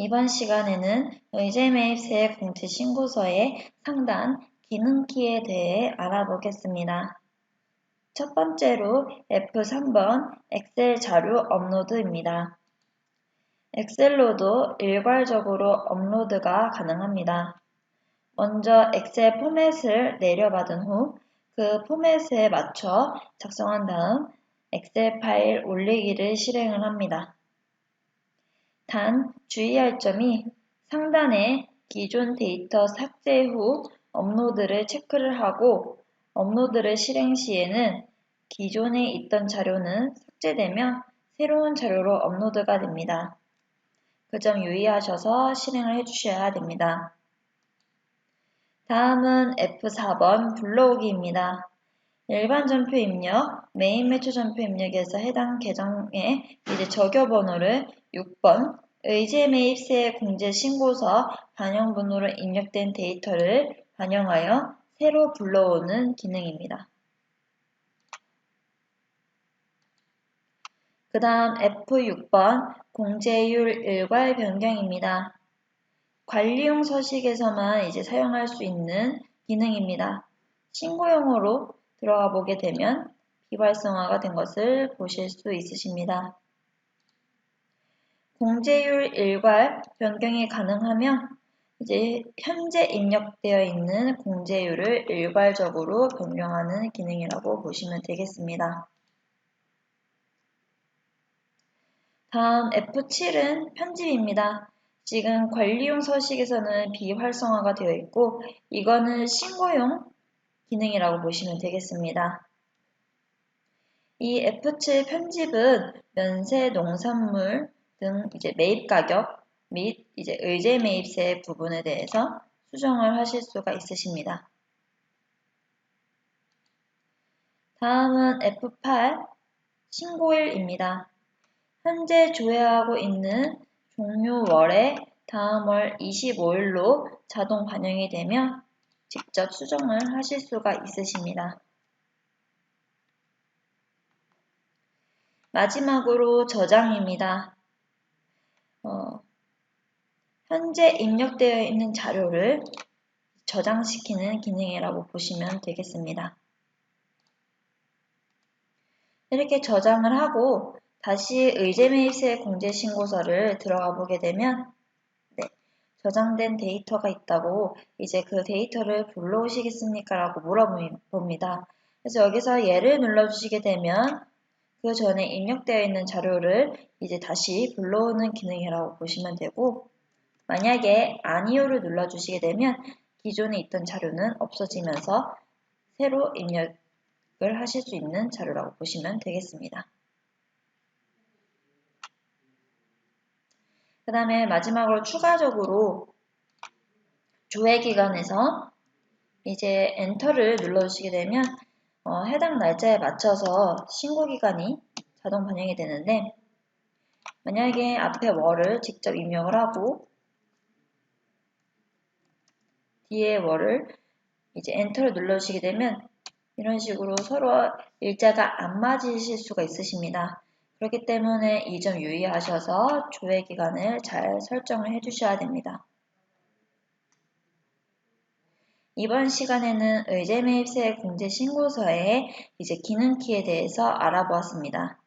이번 시간에는 의제매입세 공지신고서의 상단 기능키에 대해 알아보겠습니다. 첫 번째로 F3번 엑셀 자료 업로드입니다. 엑셀로도 일괄적으로 업로드가 가능합니다. 먼저 엑셀 포맷을 내려받은 후 그 포맷에 맞춰 작성한 다음 엑셀 파일 올리기를 실행을 합니다. 단 주의할 점이 상단에 기존 데이터 삭제 후 업로드를 체크를 하고 업로드를 실행 시에는 기존에 있던 자료는 삭제되며 새로운 자료로 업로드가 됩니다. 그 점 유의하셔서 실행을 해주셔야 됩니다. 다음은 F4번 불러오기입니다. 일반 전표 입력, 메인 매초 전표 입력에서 해당 계정의 이제 적요 번호를 6번 의제 매입세 공제 신고서 반영 번호로 입력된 데이터를 반영하여 새로 불러오는 기능입니다. 그 다음 F6번 공제율 일괄 변경입니다. 관리용 서식에서만 이제 사용할 수 있는 기능입니다. 신고용으로 들어가 보게 되면 비활성화가 된 것을 보실 수 있으십니다. 공제율 일괄 변경이 가능하면 이제 현재 입력되어 있는 공제율을 일괄적으로 변경하는 기능이라고 보시면 되겠습니다. 다음 F7은 편집입니다. 지금 관리용 서식에서는 비활성화가 되어 있고 이거는 신고용 기능이라고 보시면 되겠습니다. 이 F7 편집은 면세 농산물 등 이제 매입 가격 및 이제 의제 매입세 부분에 대해서 수정을 하실 수가 있으십니다. 다음은 F8 신고일입니다. 현재 조회하고 있는 종료월의 다음 월 25일로 자동 반영이 되며 직접 수정을 하실 수가 있으십니다. 마지막으로 저장입니다. 어, 현재 입력되어 있는 자료를 저장시키는 기능이라고 보시면 되겠습니다. 이렇게 저장을 하고 다시 의제매입세 공제신고서를 들어가 보게 되면 저장된 데이터가 있다고 이제 그 데이터를 불러오시겠습니까? 라고 물어봅니다. 그래서 여기서 예를 눌러주시게 되면 그 전에 입력되어 있는 자료를 이제 다시 불러오는 기능이라고 보시면 되고 만약에 아니오를 눌러주시게 되면 기존에 있던 자료는 없어지면서 새로 입력을 하실 수 있는 자료라고 보시면 되겠습니다. 그 다음에 마지막으로 추가적으로 조회 기간에서 이제 엔터를 눌러주시게 되면 어, 해당 날짜에 맞춰서 신고 기간이 자동 반영이 되는데 만약에 앞에 월을 직접 입력을 하고 뒤에 월을 이제 엔터를 눌러주시게 되면 이런 식으로 서로 일자가 안 맞으실 수가 있으십니다. 그렇기 때문에 이 점 유의하셔서 조회 기간을 잘 설정을 해 주셔야 됩니다. 이번 시간에는 의제매입세 공제신고서의 이제 기능키에 대해서 알아보았습니다.